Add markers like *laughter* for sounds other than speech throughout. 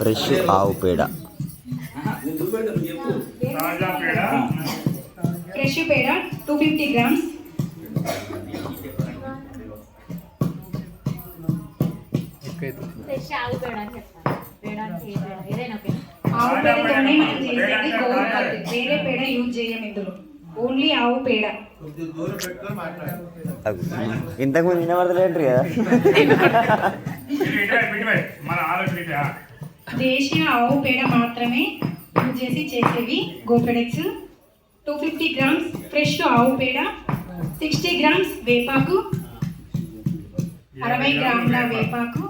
Fresh ఆవు పేడ. Fresh పేడ టూ ఫిఫ్టీ గ్రామ్స్ ఆవు పేడ పేడతోనే మనం చేసేది వేరే యూజ్ చేయం ఇందులో. ఓన్లీ ఆవు పేడ. ఇంతకుముందు వినబడతలేంటారు కదా. *laughs* దేశీయ ఆవు పేడ మాత్రమే యూజ్ చేసి చేసేవి. గోపెడెక్స్ టూ ఫిఫ్టీ గ్రామ్స్ ఫ్రెష్ ఆవు పేడ సిక్స్టీ గ్రామ్స్ వేపాకు అరవై గ్రాముల వేపాకు.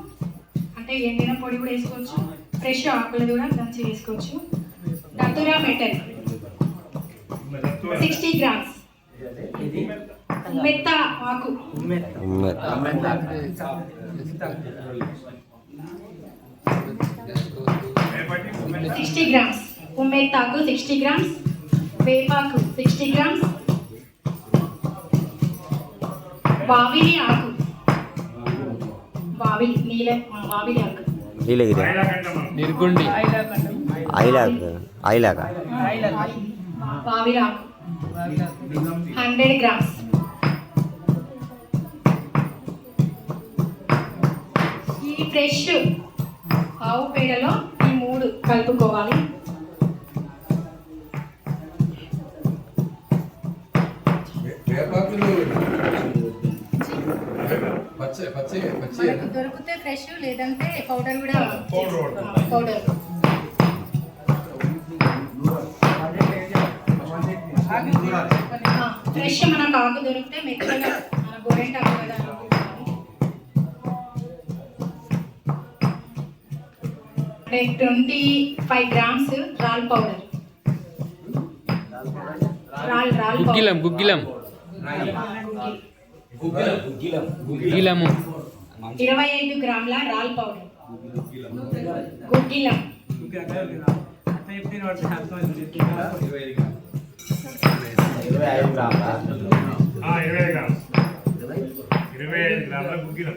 అంటే ఎండిన పొడి కూడా వేసుకోవచ్చు. ఫ్రెష్ ఆకులు కూడా దంచి వేసుకోవచ్చు. దతురా మెటల్ సిక్స్టీ గ్రామ్స్ మెత్త ఆకు. సిక్స్టీ గ్రామ్స్ ఉమ్మెత్తాకు సిక్స్టీ గ్రామ్స్ వేపాకు సిక్స్టీ గ్రామ్స్ వావిలి ఆకు వావిలి నీల ఆ, వావిలి ఆకు నీలగిరి నిర్గుండి ఐలాక్ ఐలాక వావిలి ఆకు హండ్రెడ్ గ్రామ్స్ ఈ ఫ్రెష్ ఆవు పేడలో మూడు కలుపుకోవాలి. వేపాకులు పచ్చ పచ్చ పచ్చ. మనకు దొరికితే ఫ్రెష్ లేదంటే పౌడర్ కూడా పౌడర్ ఫ్రెష్ మనకు ఆకు దొరికితే మెత్తగా మన గోరెంటాకు కదా. ట్వంటీ ఫైవ్ గ్రామ్స్ రాల్ పౌడర్ రాల్ రాల్ గుగ్గిలం గుగ్గిలం. గుగ్గిలము. ఇరవై ఐదు గ్రాముల రాల్ పౌడర్ గుగ్గిలం. ఇరవై ఐదు గ్రాముల గుగ్గిలం.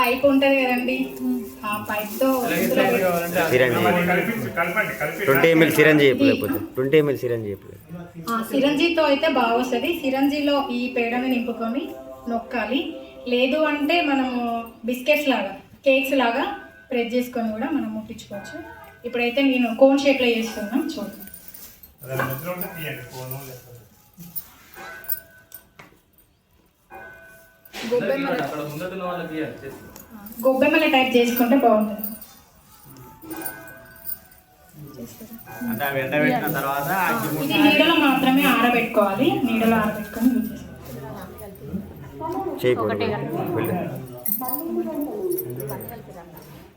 పైప్ ఉంటది కదండి. ఆ పైప్తో ట్వంటీ ఎంఎల్ సిరంజి చెప్పు లేకపోతే. ట్వంటీ ఎంఎల్ సిరంజి చెప్పు ఆ, సిరంజితో అయితే బాగా వస్తుంది సిరంజిలో ఈ పేడను నింపుకొని నొక్కాలి. లేదు అంటే మనము బిస్కెట్స్ లాగా కేక్స్ లాగా ప్రెస్ చేసుకొని కూడా మనం ముట్టించుకోవచ్చు. ఇప్పుడైతే నేను కోన్ షేప్లో చేస్తున్నాం చూడండి. అదే గొబ్బెమ్మల టైప్ చేసుకుంటే బాగుంటుంది. ఇది నీడలో మాత్రమే ఆరబెట్టుకోవాలి. నీడలో ఆరబెట్టుకొని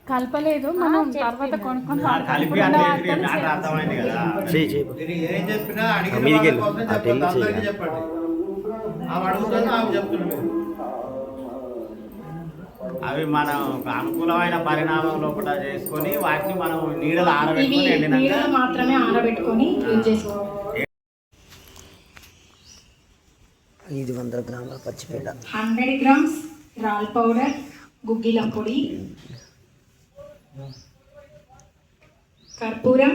కలపలేదు. మనం తర్వాత కొనుక్కొని అవి మనం ఒక అనుకూలమైన పరిణామం లోపల చేసుకొని వాటిని మనం నీడలు ఆరబెట్టుకొని మాత్రమే ఆరబెట్టుకొని ఐదు వందల గ్రాముల పచ్చిపేడ. హండ్రెడ్ గ్రామ్స్ రాల్ పౌడర్ గుగ్గిలం పొడి కర్పూరం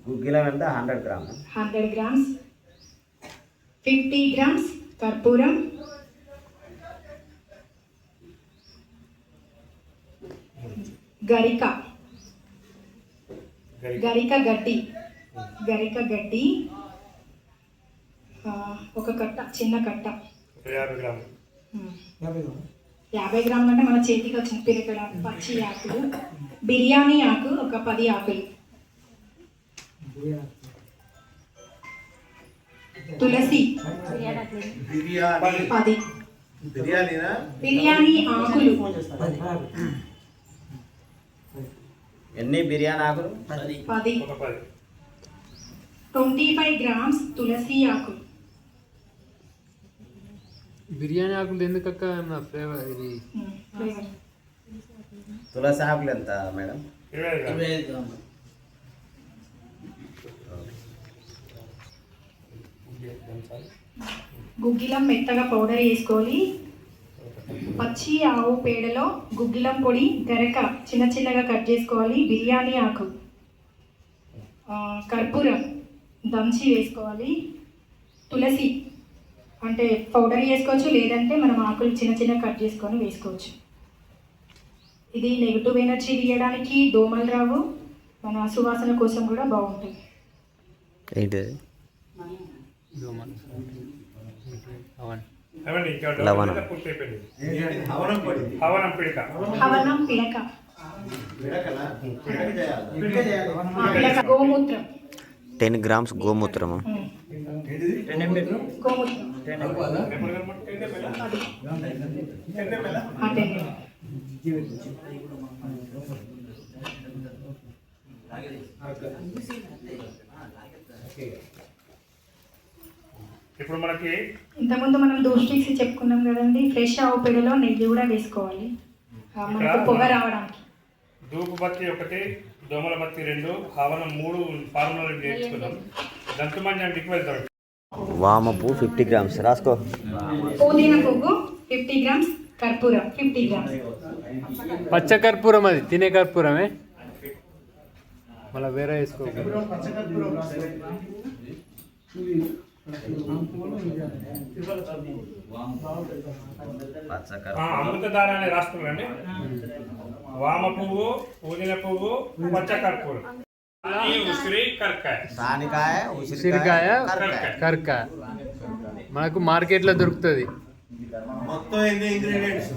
గుగ్గిలం ఎంత? Hundred gram. Hundred grams fifty grams కర్పూరం గరిక. గరిక. గడ్డి. గరిక గడ్డి. ఆ, ఒక కట్ట చిన్న కట్ట. యాభై గ్రాములు. అంటే మన చేతికి వచ్చిన పిరికడ పచ్చి ఆకులు బిర్యానీ ఆకు ఒక పది ఆకులు తులసి. బిర్యానీ. పది. బిర్యానీ ఆకులు. ఎన్ని బిర్యానీ ఆకులు? పది. ట్వంటీ ఫైవ్ గ్రామ్స్ తులసి ఆకులు బిర్యానీ ఆకులు ఎందుకక్క నా ఫ్లేవర్ ఇది. తులసి ఆకులు ఎంత మేడం. గుగ్గిలం మెత్తగా పౌడర్ వేసుకోవాలి పచ్చి ఆవు పేడలో గుగ్గిలం పొడి గరక చిన్న చిన్నగా కట్ చేసుకోవాలి. బిర్యానీ ఆకు. కర్పూరం దంచి వేసుకోవాలి. తులసి అంటే పౌడర్ వేసుకోవచ్చు లేదంటే మనం ఆకులు చిన్న చిన్న కట్ చేసుకొని వేసుకోవచ్చు. ఇది నెగిటివ్ ఎనర్జీ తీయడానికి దోమలు రావు. మన సువాసన కోసం కూడా బాగుంటుంది. ఏంటిది? లవణం. హవనం పడి హవనం పిడిక. హవనం గోమూత్రం. టెన్ గ్రామ్స్ గోమూత్రము? గోమూత్రం కలుపుకోవాలా? అది ఆ టెన్ ఇప్పుడు మనకి ఇంతకుముందు మనం దోస్టిక్స్ చెప్పుకున్నాం కదండి ఫ్రెష్ ఆవు పేడలో నెయ్యి కూడా వేసుకోవాలి. మనకు పొగ రావడానికి. ధూపు బత్తి ఒకటి దోమల బత్తి రెండు హవనం మూడు ఫార్ములాలు నేర్చుకున్నాం దంతుమంది అంటే వెళ్తాం వామపు ఫిఫ్టీ గ్రామ్స్. రాసుకో. పుదీనా పువ్వు ఫిఫ్టీ గ్రామ్స్ కర్పూరం ఫిఫ్టీ గ్రామ్స్. పచ్చ కర్పూరం అది తినే కర్పూరమే. మళ్ళీ వేరే వేసుకో. అమృతధార అనే రాష్ట్రంలోండి వామ పువ్వు పుదీన పువ్వు పచ్చ కర్పూరం ఉసిరికాయ కరకాయ. కర్క మనకు మార్కెట్లో దొరుకుతుంది. మొత్తం ఎన్ని ఇంగ్రీడియంట్స్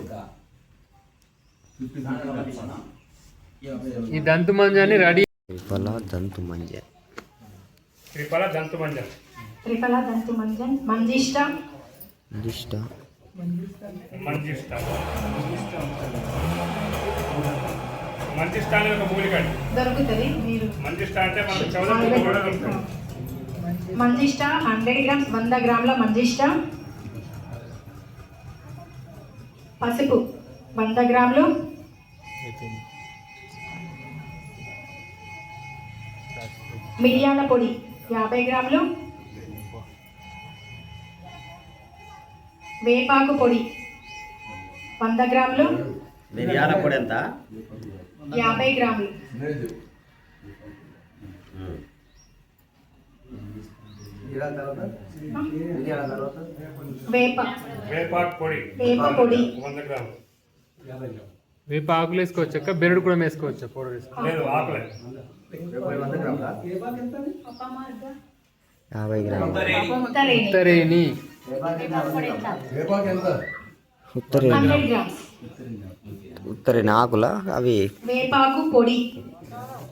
ఈ దంతు మంజాన్ని రెడీ విఫల దంతు మంజ త్రిఫల దంతుమంజం త్రిఫల దంతు మంజన్ మంజిష్ట మంజిష్ట మంజిష్ట అనేది ఒక మూలిక అండి దొరుకుతుంది మీరు. మంజిష్ట అంటే మనకు చౌదరి కూడా దొరుకుతుంది మంజిష్ట హండ్రెడ్ గ్రామ్స్ వంద గ్రాముల మంజిష్ట పసుపు వంద గ్రాములు. మిరియాల పొడి యాభై గ్రాములు. వేపాకు పొడి. వంద గ్రాములు. మిరియాల పొడి ఎంత? యాభై గ్రాములు. వేప. వేపాకు పొడి. వేప పొడి. వంద గ్రాములు. వేప ఆకులు వేసుకోవచ్చు అక్క? బెరడు కూడా వేసుకోవచ్చు? పౌడర్ వేసుకో లేదు ఆకులే. యాభై గ్రాములు ఉత్తరేణి ఉత్తరే. ఉత్తరేని ఆకుల అవి వేపాకు పొడి.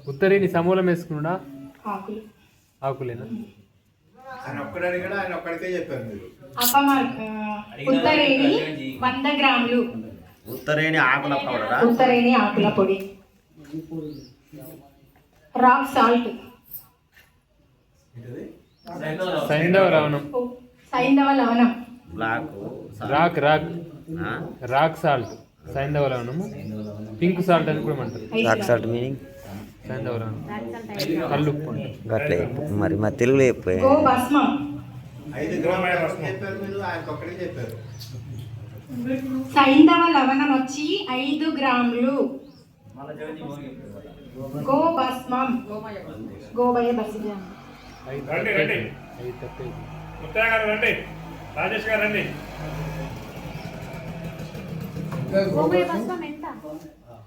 ఉత్తరేని సమూలం వేసుకున్నా ఆకులు. ఆకులేనా? ఆయన ఒక్కడని కూడా ఆయన ఒక్కడికే చెప్పారు మీరు. అపమార్ ఉత్తరేణి వంద గ్రాములు. ఉత్తరేని ఆకుల పౌడరా? ఉత్తరేణి ఆకుల పొడి. Rock salt. సైంధవ రావణం. సైంధవ లవణం black rock rock? Rock salt. సైంధవ లవణము పింక్ సాల్ట్ అని కూడా అంటారు రాక్ సాల్ట్ మీనింగ్? సైంధవ లవణం కల్లుప్పు చెప్పు మరి మా తెలుగులో చెప్పు. గో భస్మం. ఐదు గ్రాములు చెప్పారు మీరు? ఆయన ఒక్కడికే చెప్పారు. సైంధవ లవణం వచ్చి ఐదు గ్రాములు. గో భస్మం. గోబయ భస్మం. ముత్తయ్య గారు రండి. రాజేష్ గారు రండి.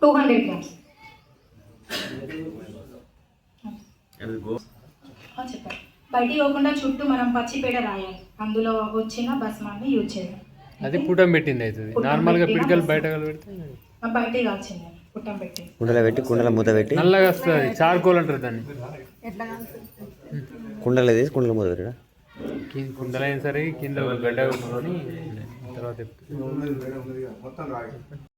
టూ హండ్రెడ్ గో- చుట్టూ మనం పచ్చిపేడ రాయాలి. అందులో వచ్చిన భస్మాన్ని యూజ్ చేయాలి అది పుటం పెట్టింది అవుతుంది. నార్మల్గా పిడికలు బయట పెడితే బయటికి కాల్చింది. పుట్టం పెట్టి. కుండలో పెట్టి కుండల మూత పెట్టి. నల్లగా వస్తుంది. చార్కోల్ అంటారు దాన్ని. కుండలో తీసి కుండల మూత పెట్టడా కింద కుండలైన సరే కింద గడ్డ తర్వాత